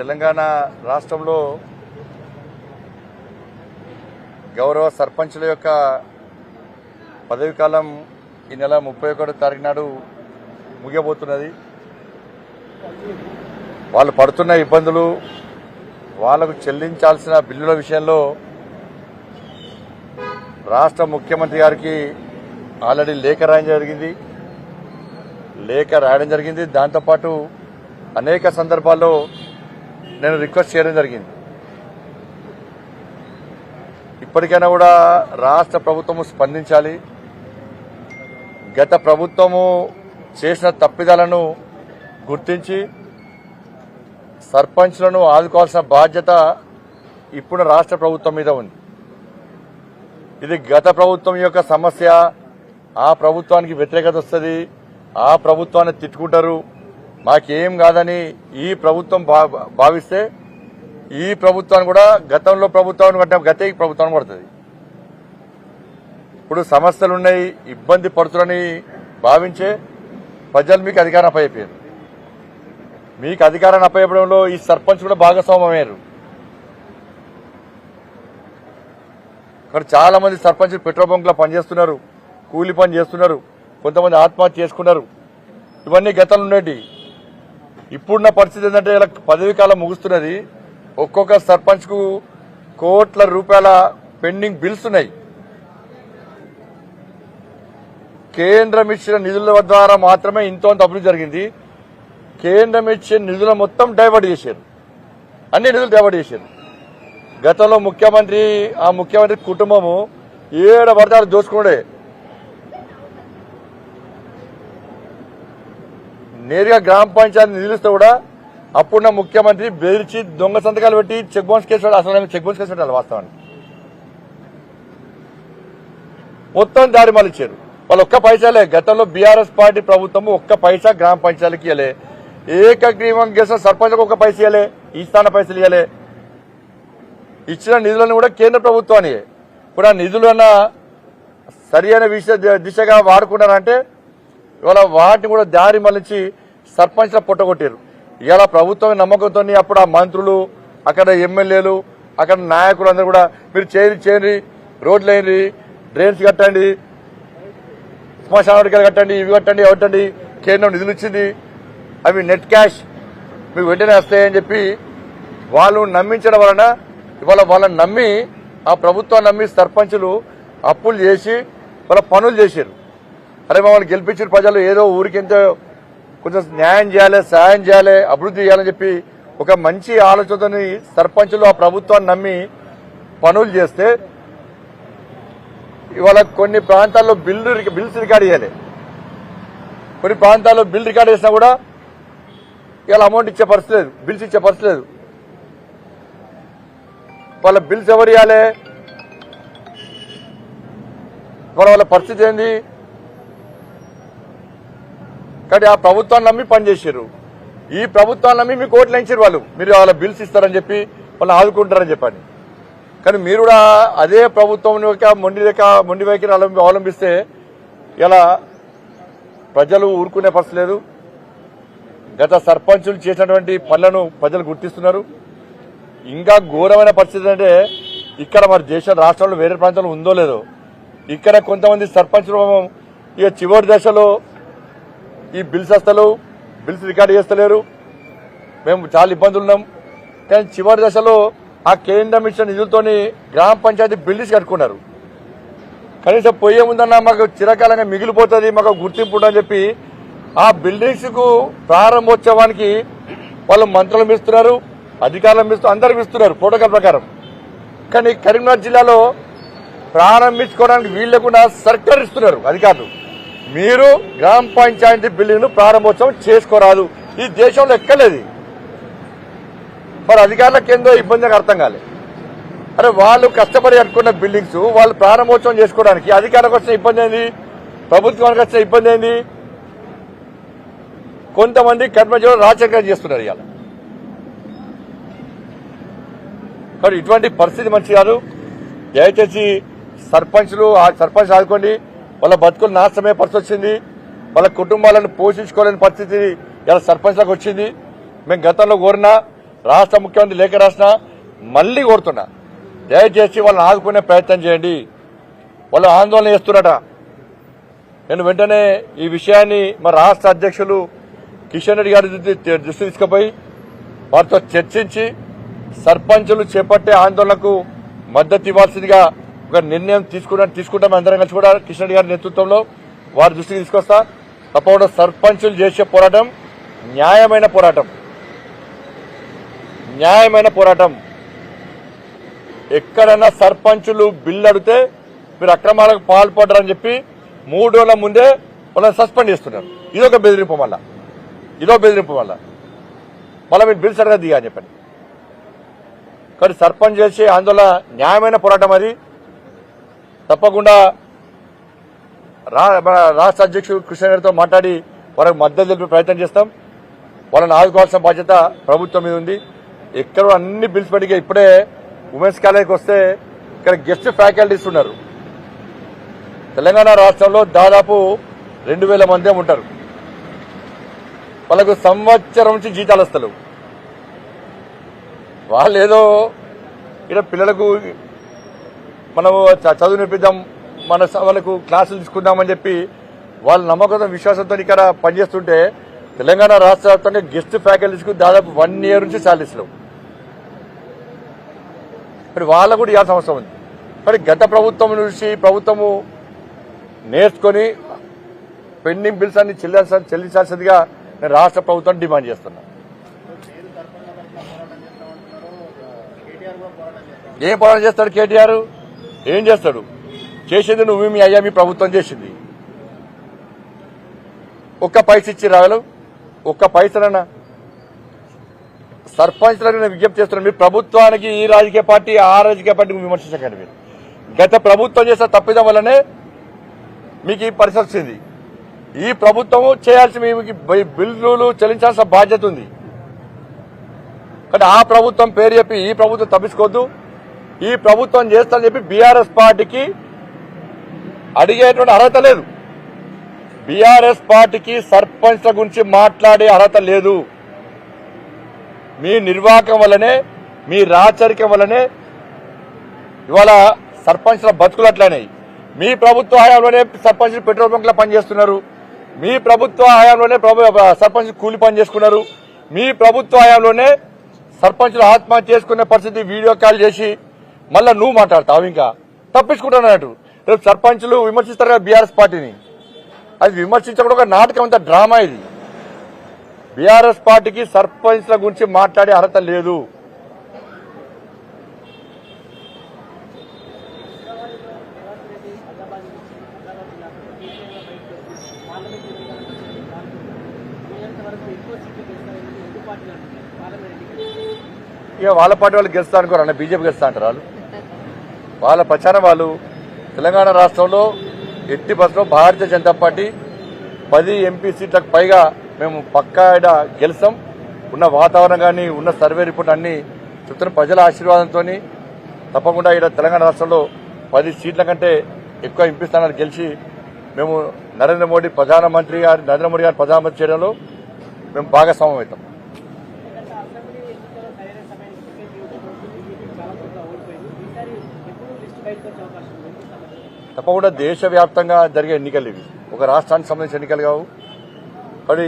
తెలంగాణ రాష్ట్రంలో గౌరవ సర్పంచుల యొక్క పదవి కాలం ఈ నెల ముప్పై ఒకటో తారీఖు నాడు ముగియబోతున్నది. వాళ్ళు పడుతున్న ఇబ్బందులు వాళ్ళకు చెల్లించాల్సిన బిల్లుల విషయంలో రాష్ట్ర ముఖ్యమంత్రి గారికి ఆల్రెడీ లేఖ రాయడం జరిగింది. లేఖ రాయడం జరిగింది. దాంతోపాటు అనేక సందర్భాల్లో నేను రిక్వెస్ట్ చేయడం జరిగింది. ఇప్పటికైనా కూడా రాష్ట్ర ప్రభుత్వము స్పందించాలి. గత ప్రభుత్వము చేసిన తప్పిదాలను గుర్తించి సర్పంచ్లను ఆదుకోవాల్సిన బాధ్యత ఇప్పుడు రాష్ట్ర ప్రభుత్వం మీద ఉంది. ఇది గత ప్రభుత్వం యొక్క సమస్య. ఆ ప్రభుత్వానికి వ్యతిరేకత వస్తుంది. ఆ ప్రభుత్వాన్ని తిట్టుకుంటారు. మాకేం కాదని ఈ ప్రభుత్వం భా- భావిస్తే ఈ ప్రభుత్వాన్ని కూడా గతంలో ప్రభుత్వాన్ని కంటే గతే ఈ ప్రభుత్వాన్ని పడుతుంది. ఇప్పుడు సమస్యలు ఉన్నాయి ఇబ్బంది పడుతులని భావించే ప్రజలు మీకు అధికారం అప్పయిపోయారు మీకు అధికారాన్ని అప్పయ్యడంలో ఈ సర్పంచ్ కూడా భాగస్వామ్యమయ్యారు. ఇక్కడ చాలా మంది సర్పంచులు పెట్రోల్ బంక్లో పనిచేస్తున్నారు కూలి పని చేస్తున్నారు కొంతమంది ఆత్మహత్య చేసుకున్నారు. ఇవన్నీ గతంలో ఉండేటి ఇప్పుడున్న పరిస్థితి ఏంటంటే ఇలా పదవి కాలం ముగుస్తున్నది. ఒక్కొక్క సర్పంచ్కు కోట్ల రూపాయల పెండింగ్ బిల్స్ ఉన్నాయి. కేంద్రం ఇచ్చిన నిధుల ద్వారా మాత్రమే ఇంతోంత అభివృద్ధి జరిగింది. కేంద్రం ఇచ్చిన నిధుల మొత్తం డైవర్ట్ చేశారు. అన్ని నిధులు డైవర్ట్ చేశారు. గతంలో ముఖ్యమంత్రి ఆ ముఖ్యమంత్రి కుటుంబము ఏడ పడతారు దోచుకునే నేరుగా గ్రామ పంచాయతీ నిధులిస్తే కూడా అప్పుడున్న ముఖ్యమంత్రి బెదిరించి దొంగ సంతకాలు పెట్టి చెక్ బౌన్స్ కేసు అసలు చెక్ బౌన్స్ కేసు పెట్టాలి వాస్తవానికి. మొత్తం దారి మళ్ళించారు వాళ్ళు ఒక్క పైసాలే గతంలో బీఆర్ఎస్ పార్టీ ప్రభుత్వం ఒక్క పైసా గ్రామ పంచాయతీకి ఇవ్వలే. ఏకగ్రీవం చేసిన సర్పంచ్లకు ఒక పైస ఇవ్వలే. ఈ స్థాన పైసలు ఇవ్వలే. ఇచ్చిన నిధులను కూడా కేంద్ర ప్రభుత్వాన్ని ఇప్పుడు ఆ నిధులన్న సరి అయిన దిశగా వాడుకున్నారంటే ఇవాళ వాటిని కూడా దారి మళ్ళించి సర్పంచ్ల పొట్టగొట్టారు ఇవాళ ప్రభుత్వం నమ్మకంతో అప్పుడు ఆ మంత్రులు అక్కడ ఎమ్మెల్యేలు అక్కడ నాయకులు అందరూ కూడా మీరు చేయండి చేయండి రోడ్లు వేయండి డ్రైన్స్ కట్టండి శ్మశానాడికలు కట్టండి ఇవి కట్టండి అవటండి కేంద్రం నిధులు ఇచ్చింది. అవి నెట్ క్యాష్ మీకు వెంటనే వస్తాయని చెప్పి వాళ్ళు నమ్మించడం వలన ఇవాళ వాళ్ళని నమ్మి ఆ ప్రభుత్వాన్ని నమ్మి సర్పంచులు అప్పులు చేసి వాళ్ళ పనులు చేశారు అరే మమ్మల్ని గెలిపించిన ప్రజలు ఏదో ఊరికి కొంచెం న్యాయం చేయాలి సాయం చేయాలి అభివృద్ధి చేయాలని చెప్పి ఒక మంచి ఆలోచనని సర్పంచులు ఆ ప్రభుత్వాన్ని నమ్మి పనులు చేస్తే ఇవాళ కొన్ని ప్రాంతాల్లో బిల్లు బిల్స్ రికార్డ్ చేయాలి. కొన్ని ప్రాంతాల్లో బిల్ రికార్డ్ చేసినా కూడా ఇవాళ అమౌంట్ ఇచ్చే పరిస్థితి లేదు బిల్స్ ఇచ్చే పరిస్థితి లేదు. వాళ్ళ బిల్స్ ఎవరు ఇవ్వాలి వాళ్ళ వాళ్ళ పరిస్థితి ఏంది? కానీ ఆ ప్రభుత్వాన్ని నమ్మి పనిచేసారు ఈ ప్రభుత్వాన్ని నమ్మి మీకు ఓట్లు వేయించారు వాళ్ళు. మీరు వాళ్ళ బిల్స్ ఇస్తారని చెప్పి వాళ్ళు ఆదుకుంటారని చెప్పండి. కానీ మీరు కూడా అదే ప్రభుత్వం యొక్క మొండి లేక మొండి వైఖరి అవలంబిస్తే ఇలా ప్రజలు ఊరుకునే పరిస్థితి లేదు. గత సర్పంచులు చేసినటువంటి పనులను ప్రజలు గుర్తిస్తున్నారు. ఇంకా ఘోరమైన పరిస్థితి అంటే ఇక్కడ మరి దేశ రాష్ట్రంలో వేరే ప్రాంతంలో ఉందో లేదో. ఇక్కడ కొంతమంది సర్పంచులు ఇక చివరి దశలో ఈ బిల్స్ వస్తలు బిల్స్ రికార్డు చేస్తలేరు. మేము చాలా ఇబ్బందులు ఉన్నాం. కానీ చివరి దశలో ఆ కేంద్రం ఇచ్చిన నిధులతోని గ్రామ పంచాయతీ బిల్డింగ్స్ కట్టుకున్నారు. కనీసం పోయే ముందన్నా మాకు చిరకాలంగా మిగిలిపోతుంది మాకు గుర్తింపు ఉందని చెప్పి ఆ బిల్డింగ్స్కు ప్రారంభోత్సవానికి వాళ్ళు మంత్రులు ఇస్తున్నారు అధికారులు ఇస్తూ అందరికి ఇస్తున్నారు ప్రోటోకాల్ ప్రకారం. కానీ కరీంనగర్ జిల్లాలో ప్రారంభించుకోవడానికి వీలు లేకుండా సర్కార్ ఇస్తున్నారు అధికారులు. మీరు గ్రామ పంచాయతీ బిల్డింగ్ను ప్రారంభోత్సవం చేసుకోరాదు. ఈ దేశంలో ఎక్కలేదు. మరి అధికారులకు ఏందో ఇబ్బందిగా అర్థం కాలేదు. అరే వాళ్ళు కష్టపడి కట్టుకున్న బిల్డింగ్స్ వాళ్ళు ప్రారంభోత్సవం చేసుకోవడానికి అధికారులకు వచ్చిన ఇబ్బంది ఏంది? ప్రభుత్వానికి వచ్చిన ఇబ్బంది ఏంది? కొంతమంది కర్మజీవులు రాజకీయం చేస్తున్నారు ఇవాళ. మరి ఇటువంటి పరిస్థితి మంచి కాదు. దయచేసి సర్పంచ్లు ఆ సర్పంచ్ ఆదుకోండి. వాళ్ళ బతుకులు నాశనమే పరిస్థితి వచ్చింది. వాళ్ళ కుటుంబాలను పోషించుకోలేని పరిస్థితి ఇలా సర్పంచ్లకు వచ్చింది. మేము గతంలో కోరినా రాష్ట్ర ముఖ్యమంత్రి లేఖ రాసిన మళ్ళీ కోరుతున్నా. దయచేసి వాళ్ళని ఆదుకునే ప్రయత్నం చేయండి. వాళ్ళు ఆందోళన చేస్తున్నారట. నేను వెంటనే ఈ విషయాన్ని మా రాష్ట్ర అధ్యక్షులు కిషన్ రెడ్డి గారి దృష్టి దృష్టి తీసుకుపోయి వారితో చర్చించి సర్పంచులు చేపట్టే ఆందోళనకు మద్దతు ఇవ్వాల్సిందిగా ఒక నిర్ణయం తీసుకున్నా తీసుకుంటాం అందరం కలిసి కూడా. కిషన్ గారి నేతృత్వంలో వారి దృష్టికి తీసుకొస్తా. తప్పకుండా సర్పంచులు చేసే పోరాటం న్యాయమైన పోరాటం. న్యాయమైన పోరాటం. ఎక్కడైనా సర్పంచులు బిల్లు అడిగితే మీరు అక్రమాలకు పాల్పడ్డారని చెప్పి మూడు రోజుల ముందే వాళ్ళని సస్పెండ్ చేస్తున్నారు. ఇదొక బెదిరింపు మళ్ళా. ఇదో బెదిరింపు మళ్ళా. మళ్ళీ మీరు బిల్స్ అడగద్ది అని చెప్పండి కానీ సర్పంచ్ చేసే ఆందోళన న్యాయమైన పోరాటం అది. తప్పకుండా రా- రాష్ట్ర అధ్యక్షుడు కృష్ణగారితో మాట్లాడి వారికి మద్దతు తెలిపే ప్రయత్నం చేస్తాం. వాళ్ళని ఆదుకోవాల్సిన బాధ్యత ప్రభుత్వం మీద ఉంది. ఎక్కడ అన్ని బిల్స్ పడిగా ఇప్పుడే ఉమెన్స్ కాలేజీకి వస్తే ఇక్కడ గెస్ట్ ఫ్యాకల్టీస్ ఉన్నారు. తెలంగాణ రాష్ట్రంలో దాదాపు రెండు వేల మందే ఉంటారు. వాళ్ళకు సంవత్సరం నుంచి జీతాలు వస్తలేవు. వాళ్ళు ఏదో ఇక్కడ పిల్లలకు మనం చదువు నేర్పిద్దాం మన వాళ్ళకు క్లాసులు తీసుకుందామని చెప్పి వాళ్ళ నమ్మకంతో విశ్వాసంతో ఇక్కడ పనిచేస్తుంటే తెలంగాణ రాష్ట్ర వ్యాప్తంగా గెస్ట్ ఫ్యాకల్టీస్కు దాదాపు వన్ ఇయర్ నుంచి శాలరీస్ లేవు. మరి వాళ్ళకు కూడా ఇవ్వాల్సిన అవసరం ఉంది. మరి గత ప్రభుత్వం నుంచి ప్రభుత్వము నేర్చుకొని పెండింగ్ బిల్స్ అన్ని చెల్లించాల్సి చెల్లించాల్సిందిగా నేను రాష్ట్ర ప్రభుత్వం డిమాండ్ చేస్తున్నా. ఏం పోరాటం చేస్తాడు కేటీఆర్? ఏం చేస్తాడు? చేసేది నువ్వు మీ అయ్యా మీ ప్రభుత్వం చేసింది. ఒక్క పైస ఇచ్చి రాగలు ఒక్క పైసలన్నా సర్పంచ్లను నేను విజ్ఞప్తి చేస్తున్నాను. మీరు ప్రభుత్వానికి ఈ రాజకీయ పార్టీ ఆ రాజకీయ పార్టీకి విమర్శించకండి మీరు. గత ప్రభుత్వం చేసిన తప్పిదం వల్లనే మీకు ఈ పరిస్థితి వచ్చింది. ఈ ప్రభుత్వం చేయాల్సిన మీకు బిల్లులు చెల్లించాల్సిన బాధ్యత ఉంది. కానీ ఆ ప్రభుత్వం పేరు చెప్పి ఈ ప్రభుత్వం తప్పించుకోవద్దు. ఈ ప్రభుత్వం చేస్తానని చెప్పి బీఆర్ఎస్ పార్టీకి అడిగేటువంటి అర్హత లేదు. బీఆర్ఎస్ పార్టీకి సర్పంచ్ల గురించి మాట్లాడే అర్హత లేదు. మీ నిర్వాహకం వల్లనే మీ రాచరికం వల్లనే ఇవాళ సర్పంచ్ల బతుకులు అట్లనే మీ ప్రభుత్వ హయాంలోనే సర్పంచ్లు పెట్రోల్ బంక్లో పనిచేస్తున్నారు. మీ ప్రభుత్వ హయాంలోనే సర్పంచ్ కూలి పని చేసుకున్నారు. మీ ప్రభుత్వ హయాంలోనే సర్పంచ్లు ఆత్మహత్య చేసుకునే పరిస్థితి వీడియో కాల్ చేసి మళ్ళా నువ్వు మాట్లాడతావు ఇంకా. తప్పించుకుంటాను రేపు సర్పంచ్లు విమర్శిస్తారు కదా బీఆర్ఎస్ పార్టీని. అది విమర్శించడం ఒక నాటకం అంత డ్రామా ఇది. బీఆర్ఎస్ పార్టీకి సర్పంచ్ల గురించి మాట్లాడే అర్హత లేదు. ఇక వాళ్ళ పార్టీ వాళ్ళు గెలుస్తా అనుకోరు అన్న బీజేపీ గెలుస్తా అంటారు వాళ్ళు? వాళ్ళ ప్రచారం వాళ్ళు తెలంగాణ రాష్ట్రంలో ఎట్టి బస్సులో భారతీయ జనతా పార్టీ పది ఎంపీ సీట్లకు పైగా మేము పక్కా ఈడ గెలుస్తాం. ఉన్న వాతావరణం కానీ ఉన్న సర్వే రిపోర్ట్ అన్ని చెప్తున్న ప్రజల ఆశీర్వాదంతో తప్పకుండా ఇక్కడ తెలంగాణ రాష్ట్రంలో పది సీట్ల కంటే ఎక్కువ ఎంపీ స్థానాలు గెలిచి మేము నరేంద్ర మోడీ ప్రధానమంత్రి గారు నరేంద్ర మోడీ గారి ప్రధానమంత్రి చేయడంలో మేము భాగస్వామ్యం అవుతాం గత అసెంబ్లీ ఎన్నికల సరైన సమయానికి బీజేపీ చాలా చోట్ల ఓడిపోయింది ఈసారి ఎప్పుడు లిస్ట్ బయటకు వచ్చే అవకాశం ఉంది ఎందుకు సమస్య? తప్పకుండా దేశవ్యాప్తంగా జరిగే ఎన్నికలు ఇవి. ఒక రాష్ట్రానికి సంబంధించిన ఎన్నికలు కావు. మరి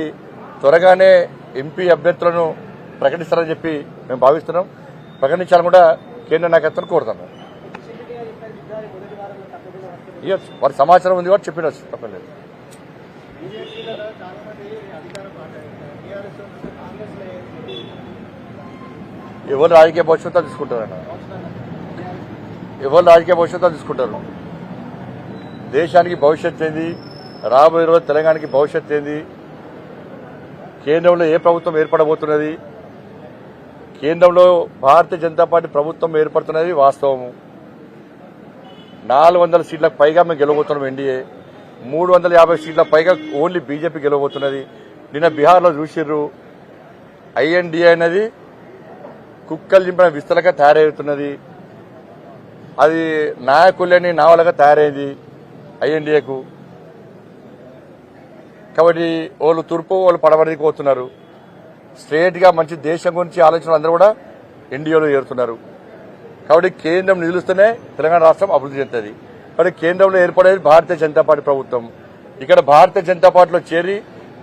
త్వరగానే ఎంపీ అభ్యర్థులను ప్రకటిస్తారని చెప్పి మేము భావిస్తున్నాం. ప్రకటించాలని కూడా కేంద్ర నాయకత్వం కోరుతున్నాం. ఇవ్వచ్చు వారి సమాచారం ఉంది కూడా చెప్పిన తప్పలేదు. ఎవరు రాజకీయ భవిష్యత్తు తీసుకుంటారన్న? ఎవరు రాజకీయ భవిష్యత్తు తీసుకుంటారు. దేశానికి భవిష్యత్ ఏంది? రాబోయే రోజు తెలంగాణకి భవిష్యత్ ఏంది? కేంద్రంలో ఏ ప్రభుత్వం ఏర్పడబోతున్నది? కేంద్రంలో భారతీయ జనతా పార్టీ ప్రభుత్వం ఏర్పడుతున్నది వాస్తవము. నాలుగు వందల సీట్లకు పైగా మేము గెలవబోతున్నాం ఎన్డీఏ మూడు వందల యాభై సీట్ల పైగా ఓన్లీ బీజేపీ గెలవబోతున్నది. నిన్న బీహార్లో చూసిర్రు. ఐఎన్డీఏ అనేది కుక్కలు చింపిన విస్తలగా తయారవుతున్నది. అది నాయకులని నావలగా తయారైంది ఐఎన్డీఏకు. కాబట్టి వాళ్ళు తూర్పు వాళ్ళు పడమడికి పోతున్నారు. స్ట్రేట్గా మంచి దేశం గురించి ఆలోచనలు అందరూ కూడా ఎన్డీఏలో చేరుతున్నారు. కాబట్టి కేంద్రం నిధులుస్తూనే తెలంగాణ రాష్ట్రం అభివృద్ధి చెందుతుంది. కాబట్టి కేంద్రంలో ఏర్పడేది భారతీయ జనతా పార్టీ ప్రభుత్వం. ఇక్కడ భారతీయ జనతా పార్టీలో చేరి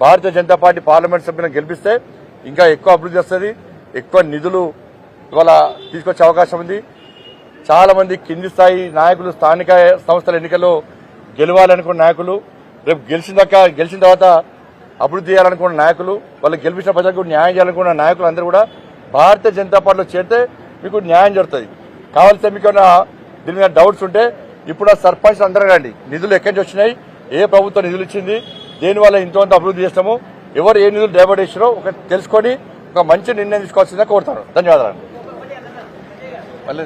భారతీయ జనతా పార్టీ పార్లమెంట్ సభ్యులను గెలిపిస్తే ఇంకా ఎక్కువ అభివృద్ధి వస్తుంది. ఎక్కువ నిధులు ఇవాళ తీసుకొచ్చే అవకాశం ఉంది. చాలా మంది కింది స్థాయి నాయకులు స్థానిక సంస్థల ఎన్నికల్లో గెలవాలనుకున్న నాయకులు రేపు గెలిచినాక గెలిచిన తర్వాత అభివృద్ధి చేయాలనుకున్న నాయకులు వాళ్ళు గెలిపించిన ప్రజలకు న్యాయం చేయాలనుకున్న నాయకులు అందరూ కూడా భారతీయ జనతా పార్టీలో చేరితే మీకు న్యాయం జరుగుతుంది. కావాల్సిన మీకు ఏమైనా దీని మీద డౌట్స్ ఉంటే ఇప్పుడు ఆ సర్పంచ్ అందరూ రండి. నిధులు ఎక్కడి నుంచి వచ్చినాయి? ఏ ప్రభుత్వం నిధులు ఇచ్చింది? దేనివల్ల ఇంతమంది అభివృద్ధి చేస్తాము ఎవరు ఏ నిధులు డైవర్ట్ చేసినారో ఒక తెలుసుకొని ఒక మంచి నిర్ణయం తీసుకోవాల్సిందిగా కోరుతాను. ధన్యవాదాలు. మళ్ళీ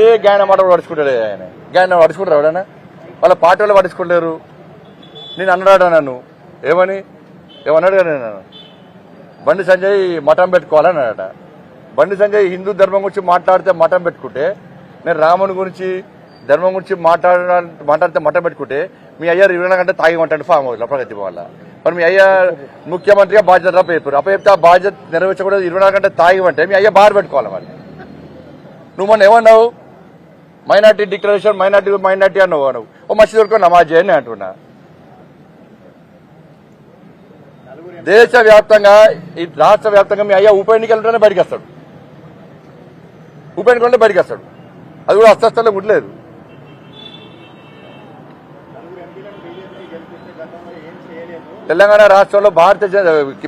ఏ గాయన మాట కూడా పడుచుకుంటాడు ఆయన గాయన పడుచుకుంటారు ఎవడన్నా? వాళ్ళ పార్టీ వాళ్ళు పడుచుకోలేరు నేను అన్నాడు నన్ను. ఏమని? ఏమన్నాడు కదా నేను బండి సంజయ్ మఠం పెట్టుకోవాలని అన్నాడట బండి సంజయ్ హిందూ ధర్మం గురించి మాట్లాడితే మఠం పెట్టుకుంటే నేను రాముని గురించి ధర్మం గురించి మాట్లాడ మాట్లాడితే మఠం పెట్టుకుంటే మీ అయ్యారు ఇరవై గంటలు తాగి ఉంటాడు ఫామ్ హౌస్ ప్రగతి వాళ్ళ మరి మీ అయ్య ముఖ్యమంత్రిగా బాధ్యత అప్పచెప్పారు అప్పచెప్తే ఆ బాధ్యత నెరవేర్చకూడదు ఇరవై నాలుగు గంటలు తాగివంటే మీ అయ్య బారు పెట్టుకోవాలి మరి. నువ్వు మొన్న ఏమన్నావు? మైనార్టీ డిక్లరేషన్ మైనార్టీ మైనార్టీ అన్నావు నువ్వు ఓ మసీద్ వరకు నమాజ్ చేయని అంటున్నా. దేశ వ్యాప్తంగా ఈ రాష్ట్ర వ్యాప్తంగా మీ అయ్యా ఉప ఎన్నికలు ఉంటేనే బయటకు వస్తాడు. ఉప ఎన్నికలు ఉంటే బయటకు వస్తాడు. అది కూడా అస్తస్థలో ఉండలేదు తెలంగాణ రాష్ట్రంలో భారతీయ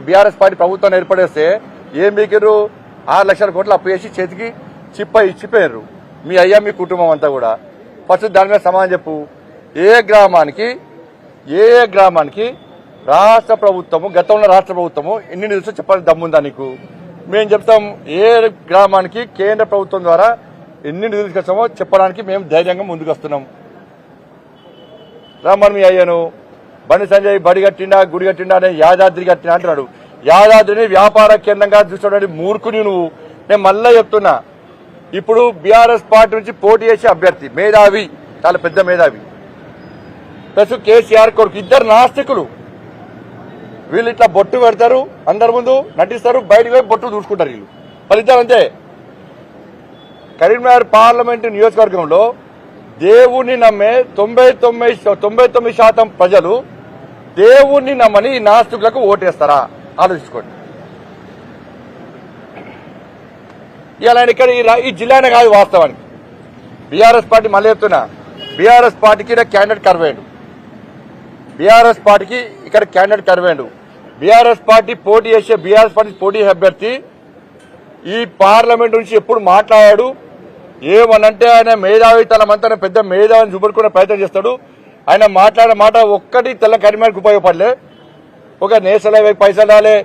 బీఆర్ఎస్ పార్టీ ప్రభుత్వం ఏర్పడేస్తే ఏం మీకిరు ఆరు లక్షల కోట్లు అప్పు చేసి చేతికి చిప్ప ఇచ్చిపోయారు మీ అయ్యా మీ కుటుంబం అంతా కూడా. ఫస్ట్ దాని మీద సమాధానం చెప్పు. ఏ గ్రామానికి ఏ గ్రామానికి రాష్ట్ర ప్రభుత్వము గతంలో రాష్ట్ర ప్రభుత్వము ఎన్ని నిధులు చెప్పాలని దమ్ముందా నీకు? మేము చెప్తాం ఏ గ్రామానికి కేంద్ర ప్రభుత్వం ద్వారా ఎన్ని నిధులు తీసుకొచ్చామో చెప్పడానికి మేము ధైర్యంగా ముందుకు వస్తున్నాం రామన్ మీ అయ్యను. బండి సంజయ్ బడి కట్టిండా గుడి కట్టిండా అని యాదాద్రి కట్టినా అంటున్నాడు. యాదాద్రిని వ్యాపార కేంద్రంగా చూస్తున్నాడు మూర్ఖుని నువ్వు. నేను మళ్ళా చెప్తున్నా. ఇప్పుడు బీఆర్ఎస్ పార్టీ నుంచి పోటీ చేసే అభ్యర్థి మేధావి. చాలా పెద్ద మేధావి. ప్లస్ కేసీఆర్ కొడుకు ఇద్దరు నాస్తికులు. వీళ్ళు ఇట్లా బొట్టు పెడతారు అందరి ముందు నటిస్తారు బయటకు పోయి బొట్టు చూసుకుంటారు వీళ్ళు. ఫలితాలు అంతే. కరీంనగర్ పార్లమెంటు నియోజకవర్గంలో దేవుణ్ణి నమ్మే తొంభై తొమ్మిది తొంభై తొమ్మిది శాతం ప్రజలు దేవుణ్ణి నమ్మని ఈ నాస్తికులకు ఓటేస్తారా? ఆలోచించుకోండి. ఇలా ఇక్కడ ఈ జిల్లానే కాదు వాస్తవానికి. బీఆర్ఎస్ పార్టీ మళ్ళీ చెప్తున్నా. బీఆర్ఎస్ పార్టీకి ఇక్కడ క్యాండిడేట్ కరవేయండు. బీఆర్ఎస్ పార్టీకి ఇక్కడ క్యాండిడేట్ కరవేయండు. బీఆర్ఎస్ పార్టీ పోటీ చేసే బీఆర్ఎస్ పార్టీ పోటీ అభ్యర్థి ఈ పార్లమెంట్ నుంచి ఎప్పుడు మాట్లాడాడు? ఏమనంటే ఆయన మేధావితనం అంతా పెద్ద మేధావిని చూపెట్టుకునే ప్రయత్నం చేస్తాడు. ఆయన మాట్లాడే మాట ఒక్కటి తెల్ల కరిమానికి ఉపయోగపడలే ఒక నేషనల్ పైసలు రాలే.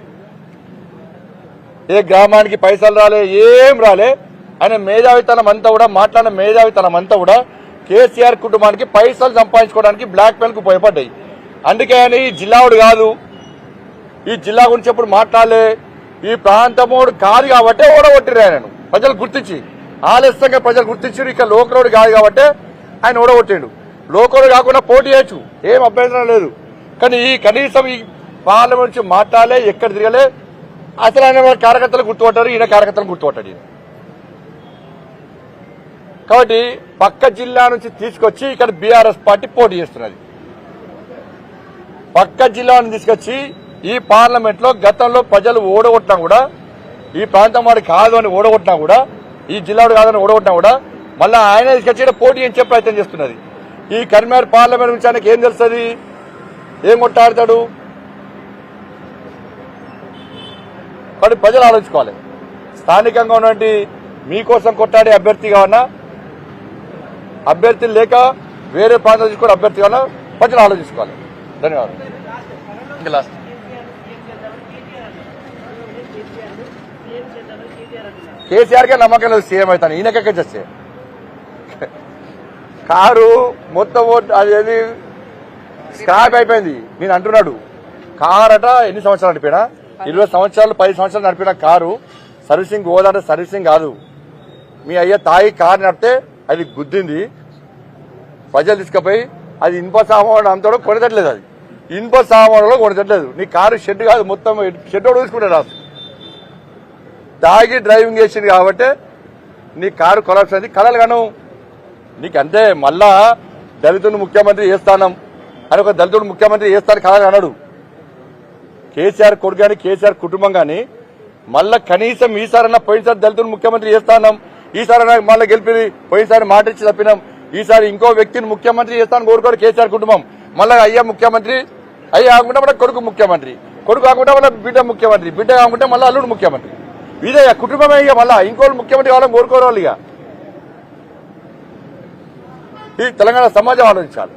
ఏ గ్రామానికి పైసలు రాలే ఏం రాలే. ఆయన మేధావితనం అంతా కూడా మాట్లాడిన మేధావితనం అంతా కూడా కేసీఆర్ కుటుంబానికి పైసలు సంపాదించుకోవడానికి బ్లాక్ మెయిల్కు ఉపయోగపడ్డాయి అందుకే ఆయన ఈ జిల్లావుడు కాదు. ఈ జిల్లా గురించి ఎప్పుడు మాట్లాడలే. ఈ ప్రాంతమోడు కాదు కాబట్టి ఓడగొట్టిరు ఆయనను. ప్రజలు గుర్తించి. ఆలస్యంగా ప్రజలు గుర్తించారు ఇక లోకరోడు కాదు కాబట్టి ఆయన ఓడగొట్టిండు. లోకరోడు కాకుండా పోటీ చేయొచ్చు. ఏం అభ్యంతరం లేదు. కానీ ఈ కనీసం ఈ పార్లమెంట్ నుంచి మాట్లాడలే ఎక్కడ తిరగలే అసలు ఆయన వాళ్ళ కార్యకర్తలు గుర్తుపట్టారు ఈయన కార్యకర్తలు గుర్తుపట్టాడు ఈయన. కాబట్టి పక్క జిల్లా నుంచి తీసుకొచ్చి ఇక్కడ బీఆర్ఎస్ పార్టీ పోటీ చేస్తున్నది. పక్క జిల్లాను తీసుకొచ్చి ఈ పార్లమెంట్లో గతంలో ప్రజలు ఓడగొట్టినా కూడా ఈ ప్రాంతం వాడు కాదు అని ఓడగొట్టినా కూడా ఈ జిల్లాడు కాదని ఓడగొట్టినా కూడా మళ్ళీ ఆయన తీసుకొచ్చి పోటీ అని చెప్పి ప్రయత్నం చేస్తున్నది. ఈ కరీంనగర్ పార్లమెంట్ నుంచి ఆయనకి ఏం తెలుస్తుంది? ఏం కొట్టాడతాడు? కాబట్టి ప్రజలు ఆలోచించుకోవాలి. స్థానికంగా ఉన్నటువంటి మీకోసం కొట్టాడే అభ్యర్థి కావన్నా అభ్యర్థి లేక వేరే ప్రాంతం తీసుకుని అభ్యర్థి కావన్నా ప్రజలు ఆలోచించుకోవాలి. ధన్యవాదాలు. లాస్ట్ కేసీఆర్ కే నమ్మకం లేదు సీఎం అవుతాను. ఈయనకెక్కడ చేస్తే. కారు మొత్తం అది అదేది స్క్రాప్ అయిపోయింది. నేను అంటున్నాడు. కారు అట ఎన్ని సంవత్సరాలు నడిపినా ఇరవై సంవత్సరాలు పది సంవత్సరాలు నడిపిన కారు సర్వీసింగ్ పోదంటే సర్వీసింగ్ కాదు. మీ అయ్య తాగి కారు నడిపితే అది గుద్దింది. ప్రజలు తీసుకుపోయి అది ఇనుప సామాన్ అంతా కొనదట్లేదు కొనతట్లేదు అది. ఇనుప సామాన్లో కొనతట్లేదు. నీ కారు షెడ్ కాదు మొత్తం షెడ్ కూడా తీసుకుంటాడు రాసు తాగి డ్రైవింగ్ చేసింది కాబట్టి నీ కారు కొలాప్స్ అయింది. కలలు కను నీకు అంతే మళ్ళా దళితుని ముఖ్యమంత్రి చేస్తానం అని ఒక దళితుడు ముఖ్యమంత్రి ఏ స్థానం కాదని అన్నాడు. కేసీఆర్ కొడుకు కానీ కేసీఆర్ కుటుంబం కానీ మళ్ళా కనీసం ఈసారన్నా పోయినసారి దళితుడు ముఖ్యమంత్రి చేస్తానం ఈసారన్నా మళ్ళీ గెలిపి పోయినసారి మాట ఇచ్చి తప్పినాం. ఈసారి ఇంకో వ్యక్తిని ముఖ్యమంత్రి చేస్తాను కోరుకోరు కేసీఆర్ కుటుంబం. మళ్ళా అయ్యా ముఖ్యమంత్రి అయ్యా కాకుండా మన కొడుకు ముఖ్యమంత్రి. కొడుకు కాకుండా మళ్ళీ బిడ్డ ముఖ్యమంత్రి. బిడ్డ కాకుండా మళ్ళీ అల్లుడు ముఖ్యమంత్రి. ఇదే కుటుంబమే ఇక మళ్ళా. ఇంకోళ్ళు ముఖ్యమంత్రి కావాలని కోరుకోరు వాళ్ళు ఇక. ఈ తెలంగాణ సమాజం ఆలోచించాలి.